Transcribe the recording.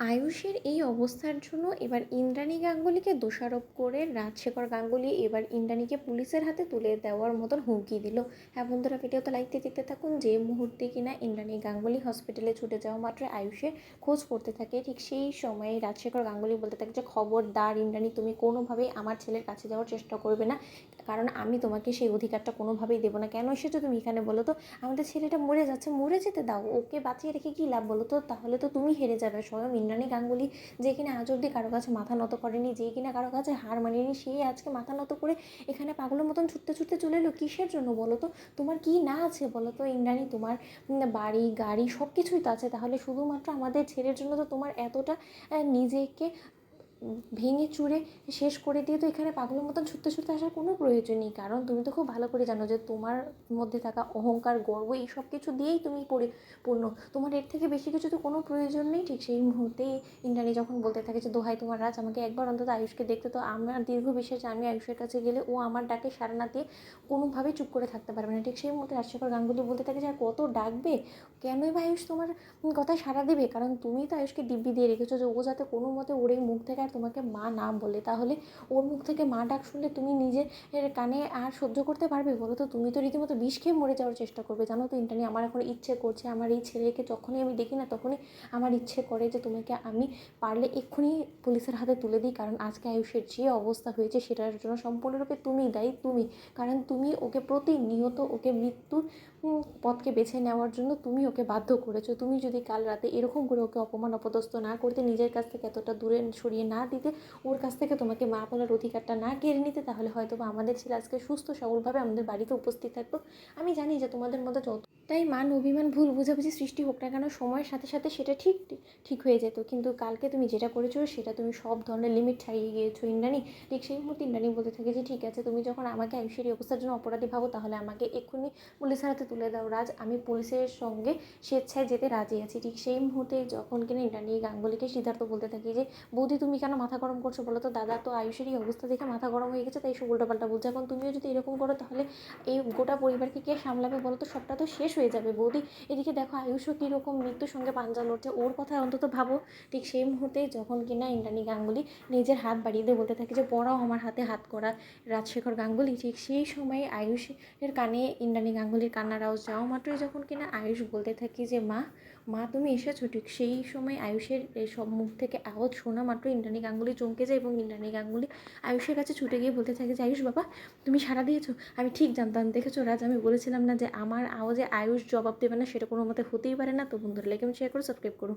আয়ুষের এই অবস্থার জন্য এবার ইন্দ্রাণী গাঙ্গুলিকে দোষারোপ করে রাজশেখর গাঙ্গুলি এবার ইন্দ্রাণীকে পুলিশের হাতে তুলে দেওয়ার মতন হুমকি দিল। হ্যাঁ বন্ধুরা ভিডিওতে লাইকতে দেখতে থাকুন যে মুহূর্তে কিনা ইন্দ্রাণী গাঙ্গুলি হসপিটালে ছুটে যাওয়া মাত্র আয়ুষের খোঁজ করতে থাকে। ঠিক সেই সময়ে রাজশেখর গাঙ্গুলি বলতে থাকে যে, খবরদার ইন্দ্রাণী, তুমি কোনোভাবেই আমার ছেলের কাছে যাওয়ার চেষ্টা করবে না। কারণ আমি তোমাকে সেই অধিকারটা কোনোভাবেই দেবো না। কেন এসেছ তুমি এখানে বলো তো? আমাদের ছেলেটা মরে যাচ্ছে, মরে যেতে দাও। ওকে বাঁচিয়ে রেখে কী লাভ বলো তো? তাহলে তো তুমি হেরে যাবে, স্বয়ং ইন্দ্রাণী গাঙ্গুলি, যে কিনা আজ অব্দি কারও কাছে মাথা নত করেনি, যে কিনা কারও কাছে হার মানেনি, সেই আজকে মাথা নত করে এখানে পাগলের মতন ছুটতে ছুটতে চলে এলো। কিসের জন্য বলো তো? তোমার কি না আছে বলো তো ইন্দ্রাণী? তোমার বাড়ি, গাড়ি সব কিছুই তো আছে। তাহলে শুধুমাত্র আমাদের ছেলের জন্য তো তোমার এতটা নিজেকে ভেঙে চুরে শেষ করে দিয়ে তো এখানে পাগলের মতন ছুটতে ছুটতে আসার কোনো প্রয়োজন নেই কারণ তুমি তো খুব ভালো করে জানো যে তোমার মধ্যে থাকা অহংকার, গর্ব, এই সব কিছু দিয়েই তুমি পরিপূর্ণ। তোমার এর থেকে বেশি কিছু তো কোনো প্রয়োজন নেই। ঠিক সেই মুহূর্তেই ইন্দ্রাণী যখন বলতে থাকে যে, দোহাই তোমার রাজ, আমাকে একবার অন্তত আয়ুষকে দেখতে তো আমার দীর্ঘ বিশ্বাস আমি আয়ুষের কাছে গেলে ও আমার ডাকে সারা না দিয়ে কোনোভাবেই চুপ করে থাকতে পারবে না। ঠিক সেই মুহূর্তে রাজশেখর গাঙ্গুলি বলতে থাকে যে, আর কত ডাকবে? কেনই বা আয়ুষ তোমার কথায় সাড়া দেবে? কারণ তুমি তো আয়ুষকে দিব্যি দিয়ে রেখেছো যে, ও যাতে কোনো মতে ওর মুখ থেকে আর তোমাকে মা না বলে, তাহলে ওর মুখ থেকে মা ডাক শুনলে তুমি নিজের কানে আর সহ্য করতে পারবে? বলো তো, তুমি তো রীতিমতো বিষ খেয়ে মরে যাওয়ার চেষ্টা করবে, জানো তো ইন্টারনি আমার এখন ইচ্ছে করছে, আমার এই ছেলেকে যখনই আমি দেখি না তখনই আমার ইচ্ছে করে যে তোমাকে আমি পারলে এক্ষুনি পুলিশের হাতে তুলে দিই, কারণ আজকে আয়ুষের যে অবস্থা হয়েছে সেটার জন্য সম্পূর্ণরূপে তুমি দায়ী, তুমি। কারণ তুমি ওকে প্রতিনিয়ত ওকে মৃত্যুর পথকে বেছে নেওয়ার জন্য তুমি ওকে বাধ্য করেছ। তুমি যদি কাল রাতে এরকম করে ওকে অপমান অপদস্ত না করতে, নিজের কাছ থেকে এতটা দূরে সরিয়ে না দিতে, ওর কাছ থেকে তোমাকে মা বলার অধিকারটা না কেড়ে নিতে, তাহলে হয়তো বা আমাদের ছেলে আজকে সুস্থ, সবলভাবে আমাদের বাড়িতে উপস্থিত থাকতো আমি জানি যে তোমাদের মধ্যে যতটাই মান, অভিমান, ভুল, বুঝাবুঝি সৃষ্টি হোক না কেন, সময়ের সাথে সাথে সেটা ঠিক ঠিক হয়ে যেত। কিন্তু কালকে তুমি যেটা করেছ, সেটা তুমি সব ধরনের লিমিট ছাড়িয়ে গিয়েছো, ইন্দ্রাণী। ঠিক সেই মুহূর্তে ইন্দ্রাণী বলতে থাকে যে, ঠিক আছে, তুমি যখন আমাকে এই অবস্থার জন্য অপরাধী ভাবো, তাহলে আমাকে এক্ষুনি পুলিশের হাতে তুলে দাও। রাজ, আমি পুলিশের সঙ্গে স্বেচ্ছায় যেতে রাজি আছি। ঠিক সেই মুহূর্তে যখন কিনা ইন্দ্রাণী গাঙ্গুলিকে সিদ্ধার্থ বলতে থাকি যে, বৌদি, তুমি কেন মাথা গরম করছ বলো তো? দাদা তো আয়ুষের এই অবস্থা দেখে মাথা গরম হয়ে গেছে, তাই সব উল্টোপাল্টা বলছে। এখন তুমিও যদি এরকম করো, তাহলে এই গোটা পরিবারকে কে সামলাবে বলো তো? সবটা তো শেষ হয়ে যাবে বৌদি। এদিকে দেখো আয়ুষও কীরকম মৃত্যুর সঙ্গে পাঞ্জা লড়ছে। ওর কথা অন্তত ভাবো। ঠিক সেই মুহূর্তে যখন কিনা ইন্দ্রাণী গাঙ্গুলি নিজের হাত বাড়িয়ে দিয়ে বলতে থাকে যে, পড়াও আমার হাতে হাত করা রাজশেখর গাঙ্গুলি। ঠিক সেই সময়ে আয়ুষের কানে ইন্দ্রাণী গাঙ্গুলির কান্নার আওয়াজ যাওয়া মাত্রই যখন কিনা আয়ুষ বলতে থাকি যে, মা মা তুমি এসেছ, ঠিক সেই সময় আয়ুষের সব মুখ থেকে আওয়াজ শোনা মাত্র ইন্দ্রাণী গাঙ্গুলি চমকে যায় এবং ইন্দ্রাণী গাঙ্গুলি আয়ুষের কাছে ছুটে গিয়ে বলতে থাকে যে, আয়ুষ বাবা, তুমি সারা দিয়েছ? আমি ঠিক জানতাম। দেখেছ রাজ, আমি বলেছিলাম না যে, আমার আওয়াজে আয়ুষ জবাব দেবে না, সেটা কোনো মতে হতেই পারে না। তো বন্ধুরা লেগে আমি শেয়ার করো সাবস্ক্রাইব করো।